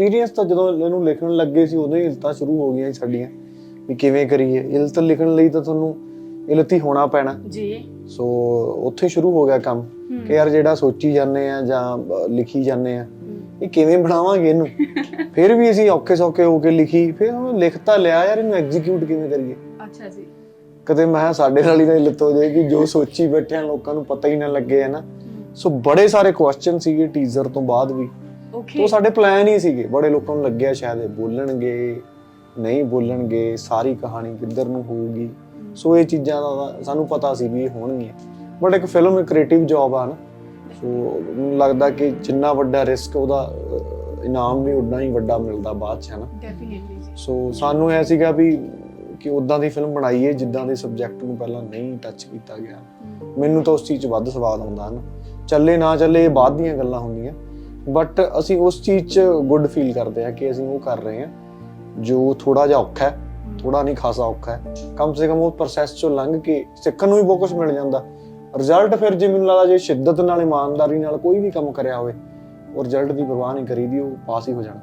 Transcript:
Experience ਤਾਂ ਜਦੋਂ ਇਹਨੂੰ ਲਿਖਣ ਲੱਗੇ ਸੀ ਉਦੋਂ ਹੀ ਇਲਤਾਂ ਸ਼ੁਰੂ ਹੋ ਗਈਆਂ ਸੀ ਸਾਡੀਆਂ ਵੀ ਕਿਵੇਂ ਕਰੀਏ। ਇਲਤ ਲਿਖਣ ਲਈ ਤਾਂ ਤੁਹਾਨੂੰ ਇਲਤੀ ਹੋਣਾ ਪੈਣਾ। ਜੀ। ਸੋ ਉੱਥੇ ਸ਼ੁਰੂ ਹੋ ਗਿਆ ਕੰਮ ਕਿ ਯਾਰ ਜਿਹੜਾ ਸੋਚੀ ਜਾਂਦੇ ਆ ਜਾਂ ਲਿਖੀ ਜਾਂਦੇ ਆ ਇਹ ਕਿਵੇਂ ਬਣਾਵਾਂਗੇ ਇਹਨੂੰ? ਫਿਰ ਵੀ ਅਸੀਂ ਔਖੇ ਸੌਖੇ ਹੋ ਕੇ ਲਿਖੀ ਫਿਰ ਉਹਨੂੰ ਲਿਖ ਤਾਂ ਲਿਆ ਯਾਰ ਇਹਨੂੰ ਐਗਜ਼ੀਕਿਊਟ ਕਿਵੇਂ ਕਰੀਏ? ਅੱਛਾ ਜੀ। ਕਦੇ ਮੈਂ ਸਾਡੇ ਨਾਲ ਹੀ ਨਾ ਇਲਤ ਹੋ ਜਾਏ ਕਿ ਜੋ ਸੋਚੀ ਬੈਠੇ ਆ ਲੋਕਾਂ ਨੂੰ ਪਤਾ ਹੀ ਨਾ ਲੱਗੇ ਹੈ ਨਾ? ਸੋ ਬੜੇ ਸਾਰੇ ਕੁਐਸਚਨ ਸੀਗੇ ਟੀਜ਼ਰ ਤੋਂ ਬਾਅਦ ਵੀ। ਓਕੇ ਤੋ ਸਾਡੇ ਪਲਾਨ ਹੀ ਸੀਗੇ। ਬੜੇ ਲੋਕਾਂ ਨੂੰ ਲੱਗਿਆ ਸ਼ਾਇਦ ਇਹ ਬੋਲਣਗੇ ਨਹੀਂ ਬੋਲਣਗੇ ਸਾਰੀ ਕਹਾਣੀ ਕਿੱਧਰ ਨੂੰ ਹੋਊਗੀ। ਸੋ ਇਹ ਚੀਜ਼ਾਂ ਦਾ ਸਾਨੂੰ ਪਤਾ ਸੀ ਵੀ ਇਹ ਹੋਣਗੀਆਂ। ਬਟ ਇੱਕ ਫਿਲਮ ਇੱਕ ਕ੍ਰੀਏਟਿਵ ਜੌਬ ਆ ਨਾ। ਸੋ ਮੈਨੂੰ ਲੱਗਦਾ ਕਿ ਜਿੰਨਾ ਵੱਡਾ ਰਿਸਕ ਉਹਦਾ ਇਨਾਮ ਵੀ ਉਨਾ ਹੀ ਵੱਡਾ ਮਿਲਦਾ ਬਾਅਦ ਚ ਹੈ ਨਾ। ਡੈਫੀਨਿਟਲੀ ਸੋ ਸਾਨੂੰ ਐ ਸੀਗਾ ਵੀ ਕਿ ਉਦਾਂ ਦੀ ਫਿਲਮ ਬਣਾਈਏ ਜਿੱਦਾਂ ਦੇ ਸਬਜੈਕਟ ਨੂੰ ਪਹਿਲਾਂ ਨਹੀਂ ਟੱਚ ਕੀਤਾ ਗਿਆ। ਮੈਨੂੰ ਤਾਂ ਉਸ ਚੀਜ਼ 'ਚ ਵੱਧ ਸਵਾਦ ਆਉਂਦਾ ਹਨ ਚੱਲੇ ਨਾ ਚੱਲੇ ਇਹ ਬਾਅਦ ਦੀਆਂ ਗੱਲਾਂ ਹੁੰਦੀਆਂ। ਬਟ ਅਸੀਂ ਉਸ ਚੀਜ਼ 'ਚ ਗੁੱਡ ਫੀਲ ਕਰਦੇ ਹਾਂ ਕਿ ਅਸੀਂ ਉਹ ਕਰ ਰਹੇ ਹਾਂ, ਜੋ ਥੋੜਾ ਜਿਹਾ ਔਖਾ ਹੈ ਥੋੜਾ ਨਹੀਂ ਖਾਸਾ ਔਖਾ ਹੈ। ਕਮ ਸੇ ਕਮ ਉਹ ਪ੍ਰੋਸੈਸ 'ਚੋਂ ਲੰਘ ਕੇ ਸਿੱਖਣ ਨੂੰ ਵੀ ਬਹੁਤ ਕੁਝ ਮਿਲ ਜਾਂਦਾ। ਰਿਜ਼ਲਟ ਫਿਰ ਜੇ ਮੈਨੂੰ ਲੱਗਦਾ ਜੇ ਸ਼ਿੱਦਤ ਨਾਲ, ਇਮਾਨਦਾਰੀ ਨਾਲ ਕੋਈ ਵੀ ਕੰਮ ਕਰਿਆ ਹੋਵੇ, ਉਹ ਰਿਜ਼ਲਟ ਦੀ ਪਰਵਾਹ ਨਹੀਂ ਕਰੀਦੀ, ਉਹ ਪਾਸ ਹੀ ਹੋ ਜਾਣਾ।